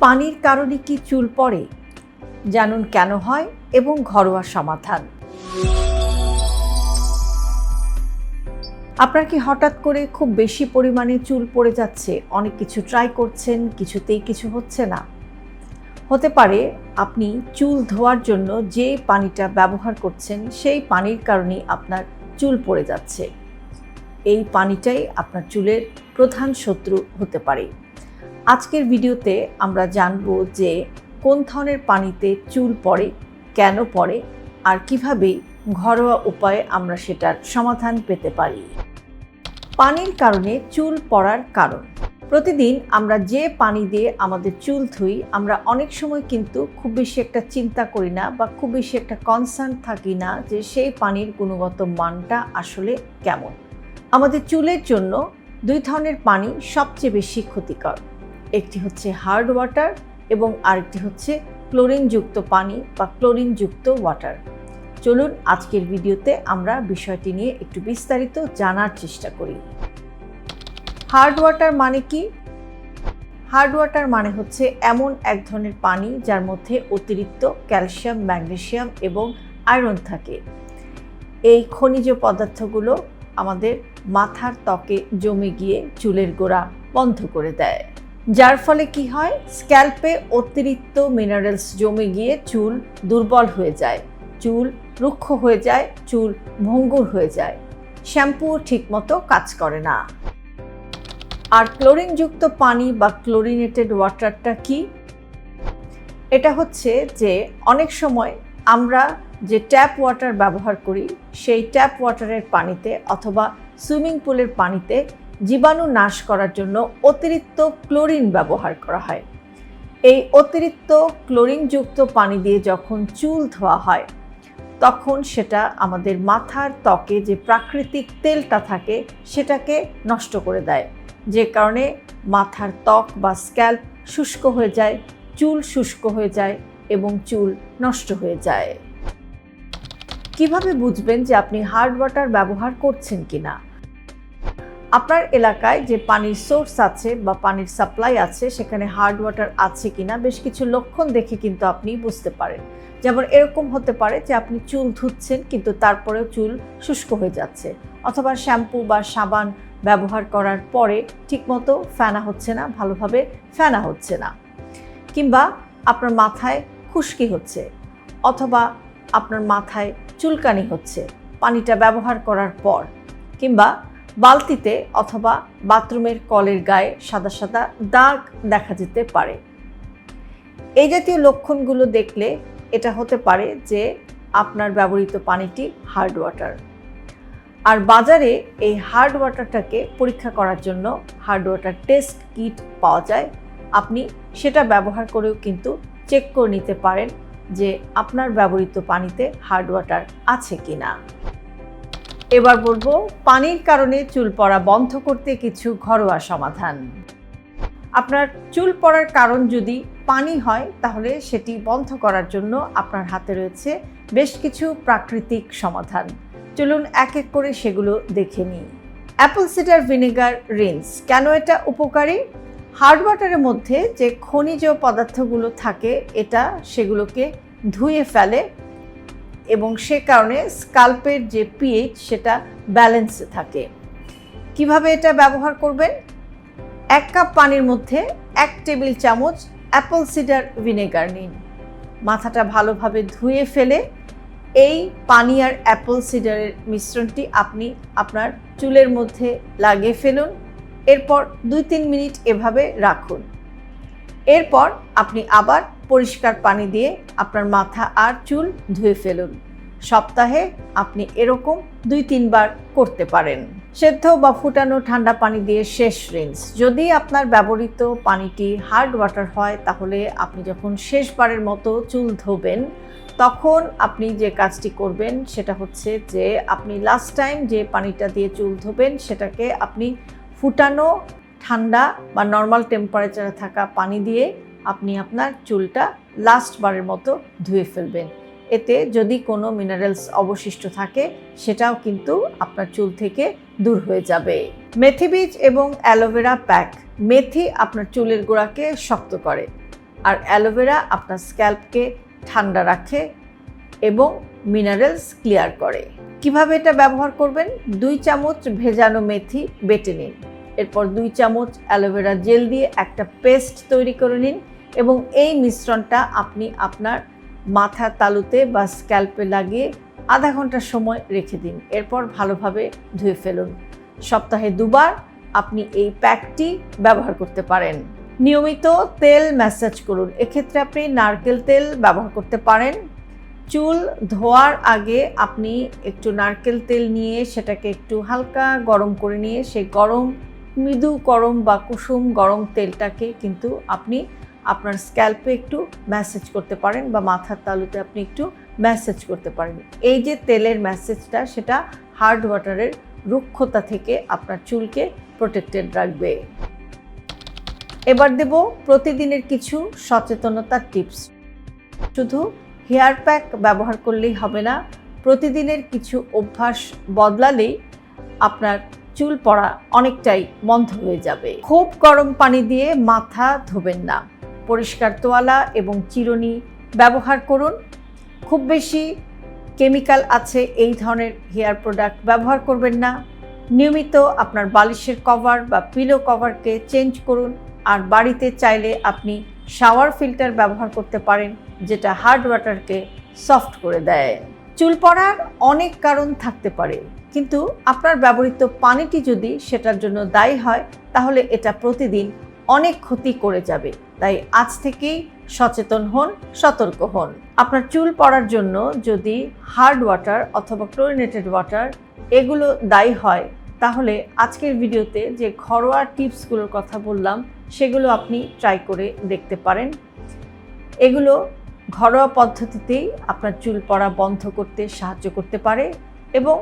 পানির কারণে কি চুল পড়ে? জানুন কেন হয় এবং ঘরোয়া সমাধান। আপনার কি হঠাৎ করে খুব বেশি পরিমাণে চুল পড়ে যাচ্ছে? অনেক কিছু ট্রাই করছেন, কিছুতেই কিছু হচ্ছে না। হতে পারে আপনি চুল ধোয়ার জন্য যে পানিটা ব্যবহার করছেন, সেই পানির কারণেই আপনার চুল পড়ে যাচ্ছে। এই পানিটাই আপনার চুলের প্রধান শত্রু হতে পারে। আজকের ভিডিওতে আমরা জানব যে কোন ধরনের পানিতে চুল পড়ে, কেন পড়ে, আর কীভাবে ঘরোয়া উপায়ে আমরা সেটার সমাধান পেতে পারি। পানির কারণে চুল পড়ার কারণ। প্রতিদিন আমরা যে পানি দিয়ে আমাদের চুল ধুই, আমরা অনেক সময় কিন্তু খুব বেশি একটা চিন্তা করি না বা খুব বেশি একটা কনসার্ন থাকি না যে সেই পানির গুণগত মানটা আসলে কেমন। আমাদের চুলের জন্য দুই ধরনের পানি সবচেয়ে বেশি ক্ষতিকর। একটি হচ্ছে হার্ড ওয়াটার এবং আরেকটি হচ্ছে ক্লোরিনযুক্ত পানি বা ক্লোরিনযুক্ত ওয়াটার চলুন আজকের ভিডিওতে আমরা বিষয়টি নিয়ে একটু বিস্তারিত জানার চেষ্টা করি। হার্ড ওয়াটার মানে কি? হার্ড ওয়াটার মানে হচ্ছে এমন এক ধরনের পানি যার মধ্যে অতিরিক্ত ক্যালসিয়াম, ম্যাগনেসিয়াম এবং আয়রন থাকে। এই খনিজ পদার্থগুলো আমাদের মাথার ত্বকে জমে গিয়ে চুলের গোড়া বন্ধ করে দেয়। যার ফলে কি হয়? স্ক্যাল্পে অতিরিক্ত মিনারেলস জমে গিয়ে চুল দুর্বল হয়ে যায়, চুল রুক্ষ হয়ে যায়, চুল ভঙ্গুর হয়ে যায়। শ্যাম্পু ঠিকমতো কাজ করে না। আর ক্লোরিনযুক্ত পানি বা ক্লোরিনেটেড ওয়াটারটা কি? এটা হচ্ছে যে অনেক সময় আমরা যে ট্যাপ ওয়াটার ব্যবহার করি, সেই ট্যাপ ওয়াটারের পানিতে অথবা সুইমিং পুলের পানিতে জীবাণু নাশ করার জন্য অতিরিক্ত ক্লোরিন ব্যবহার করা হয়। এই অতিরিক্ত ক্লোরিনযুক্ত পানি দিয়ে যখন চুল ধোয়া হয়, তখন সেটা আমাদের মাথার ত্বকে যে প্রাকৃতিক তেলটা থাকে, সেটাকে নষ্ট করে দেয়। যে কারণে মাথার ত্বক বা স্ক্যাল্প শুষ্ক হয়ে যায়, চুল শুষ্ক হয়ে যায় এবং চুল নষ্ট হয়ে যায়। কীভাবে বুঝবেন যে আপনি হার্ড ওয়াটার ব্যবহার করছেন কিনা? আপনার এলাকায় যে পানির সোর্স আছে বা পানির সাপ্লাই আছে, সেখানে হার্ড ওয়াটার আছে কিনা, বেশ কিছু লক্ষণ দেখে কিন্তু আপনি বুঝতে পারেন। যেমন এরকম হতে পারে যে আপনি চুল ধুচ্ছেন, কিন্তু তারপরেও চুল শুষ্ক হয়ে যাচ্ছে। অথবা শ্যাম্পু বা সাবান ব্যবহার করার পরে ঠিকমতো ফেনা হচ্ছে না, ভালোভাবে ফেনা হচ্ছে না। কিংবা আপনার মাথায় খুশকি হচ্ছে, অথবা আপনার মাথায় চুলকানি হচ্ছে, পানিটা ব্যবহার করার পর। কিংবা বালতিতে অথবা বাথরুমের কলের গায়ে সাদা সাদা দাগ দেখা যেতে পারে। এই জাতীয় লক্ষণগুলো দেখলে এটা হতে পারে যে আপনার ব্যবহৃত পানিটি হার্ড ওয়াটার আর বাজারে এই হার্ড ওয়াটারটাকে পরীক্ষা করার জন্য হার্ড ওয়াটার টেস্ট কিট পাওয়া যায়। আপনি সেটা ব্যবহার করেও কিন্তু চেক করে নিতে পারেন যে আপনার ব্যবহৃত পানিতে হার্ড ওয়াটার আছে কি না এবার বলব, পানির কারণে চুল পড়া বন্ধ করতে কিছু ঘরোয়া সমাধান। আপনার চুল পড়ার কারণ যদি পানি হয়, তাহলে সেটি বন্ধ করার জন্য আপনার হাতে রয়েছে বেশ কিছু প্রাকৃতিক সমাধান। চলুন এক এক করে সেগুলো দেখে নিই। অ্যাপল সিডার ভিনেগার রিন্স, কেন এটা উপকারী? হার্ড ওয়াটারের মধ্যে যে খনিজ পদার্থগুলো থাকে, এটা সেগুলোকে ধুয়ে ফেলে এবং সে কারণে স্কাল্পের যে পিএইচ সেটা ব্যালেন্সে থাকে। কীভাবে এটা ব্যবহার করবেন? এক কাপ পানির মধ্যে এক টেবিল চামচ অ্যাপল সিডার ভিনেগার নিন। মাথাটা ভালোভাবে ধুয়ে ফেলে এই পানি আর অ্যাপল সিডারের মিশ্রণটি আপনি আপনার চুলের মধ্যে লাগিয়ে ফেলুন। এরপর দুই তিন মিনিট এভাবে রাখুন। এরপর আপনি আবার পরিষ্কার পানি দিয়ে আপনার মাথা আর চুল ধুয়ে ফেলুন। সপ্তাহে আপনি এরকম দুই তিনবার করতে পারেন। সেদ্ধ বা ফুটানো ঠান্ডা পানি দিয়ে শেষ রিন্স। যদি আপনার ব্যবহৃত পানিটি হার্ড ওয়াটার হয়, তাহলে আপনি যখন শেষবারের মতো চুল ধোবেন, তখন আপনি যে কাজটি করবেন, সেটা হচ্ছে যে আপনি লাস্ট টাইম যে পানিটা দিয়ে চুল ধোবেন, সেটাকে আপনি ফুটানো ঠান্ডা বা নর্মাল টেম্পারেচারে থাকা পানি দিয়ে আপনি আপনার চুলটা লাস্ট বারের মতো ধুয়ে ফেলবেন। এতে যদি কোনো মিনারেলস অবশিষ্ট থাকে, সেটাও কিন্তু আপনার চুল থেকে দূর হয়ে যাবে। মেথি বীজ এবং অ্যালোভেরা প্যাক মেথি আপনার চুলের গোড়াকে শক্ত করে আর অ্যালোভেরা আপনার স্ক্যাল্পকে ঠান্ডা রাখে এবং মিনারেলস ক্লিয়ার করে। কীভাবে এটা ব্যবহার করবেন? দুই চামচ ভেজানো মেথি বেটে নিন। এরপর দুই চামচ অ্যালোভেরা জেল দিয়ে একটা পেস্ট তৈরি করে নিন এবং এই মিশ্রণটা আপনি আপনার মাথা তালুতে বা স্ক্যাল্পে লাগিয়ে আধা ঘণ্টা সময় রেখে দিন। এরপর ভালোভাবে ধুয়ে ফেলুন। সপ্তাহে দুবার আপনি এই প্যাকটি ব্যবহার করতে পারেন। নিয়মিত তেল ম্যাসাজ করুন। এক্ষেত্রে আপনি নারকেল তেল ব্যবহার করতে পারেন। চুল ধোয়ার আগে আপনি একটু নারকেল তেল নিয়ে সেটাকে একটু হালকা গরম করে নিয়ে সেই গরম মৃদু গরম বা কুসুম গরম তেলটাকে কিন্তু আপনি আপনার স্ক্যাল্পে একটু ম্যাসেজ করতে পারেন বা মাথার তালুতে আপনি একটু ম্যাসেজ করতে পারেন। এই যে তেলের ম্যাসেজটা সেটা হার্ড ওয়াটারের রুক্ষতা থেকে আপনার চুলকে প্রোটেক্টেড রাখবে। এবার দেব প্রতিদিনের কিছু সচেতনতার টিপস শুধু হেয়ার প্যাক ব্যবহার করলেই হবে না, প্রতিদিনের কিছু অভ্যাস বদলালেই আপনার চুল পড়া অনেকটাই বন্ধ হয়ে যাবে। খুব গরম পানি দিয়ে মাথা ধোবেন না। পরিষ্কার তোয়ালা এবং চিরুনি ব্যবহার করুন। খুব বেশি কেমিক্যাল আছে এই ধরনের হেয়ার প্রোডাক্ট ব্যবহার করবেন না। নিয়মিত আপনার বালিশের কভার বা পিলো কভারকে চেঞ্জ করুন। আর বাড়িতে চাইলে আপনি শাওয়ার ফিল্টার ব্যবহার করতে পারেন, যেটা হার্ড ওয়াটারকে সফট করে দেয়। চুল পড়ার অনেক কারণ থাকতে পারে, কিন্তু আপনার ব্যবহৃত পানিটি যদি সেটার জন্য দায়ী হয়, তাহলে এটা প্রতিদিন অনেক ক্ষতি করে যাবে। তাই আজ থেকেই সচেতন হন, সতর্ক হন। আপনার চুল পড়ার জন্য যদি হার্ড ওয়াটার অথবা ক্লোরিনেটেড ওয়াটার এগুলো দায়ী হয়, তাহলে আজকের ভিডিওতে যে ঘরোয়া টিপসগুলোর কথা বললাম, সেগুলো আপনি ট্রাই করে দেখতে পারেন। এগুলো ঘরোয়া পদ্ধতিতেই আপনার চুল পড়া বন্ধ করতে সাহায্য করতে পারে এবং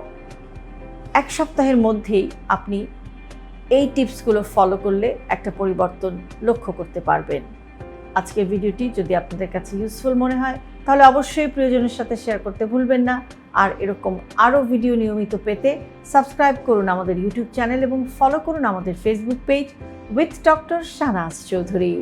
এক সপ্তাহের মধ্যেই আপনি এই টিপসগুলো ফলো করলে একটা পরিবর্তন লক্ষ্য করতে পারবেন। আজকের ভিডিওটি যদি আপনাদের কাছে ইউজফুল মনে হয়, তাহলে অবশ্যই প্রিয়জনের সাথে শেয়ার করতে ভুলবেন না। আর এরকম আরও ভিডিও নিয়মিত পেতে সাবস্ক্রাইব করুন আমাদের ইউটিউব চ্যানেল এবং ফলো করুন আমাদের Facebook page with doctor Shahnaz Chowdhury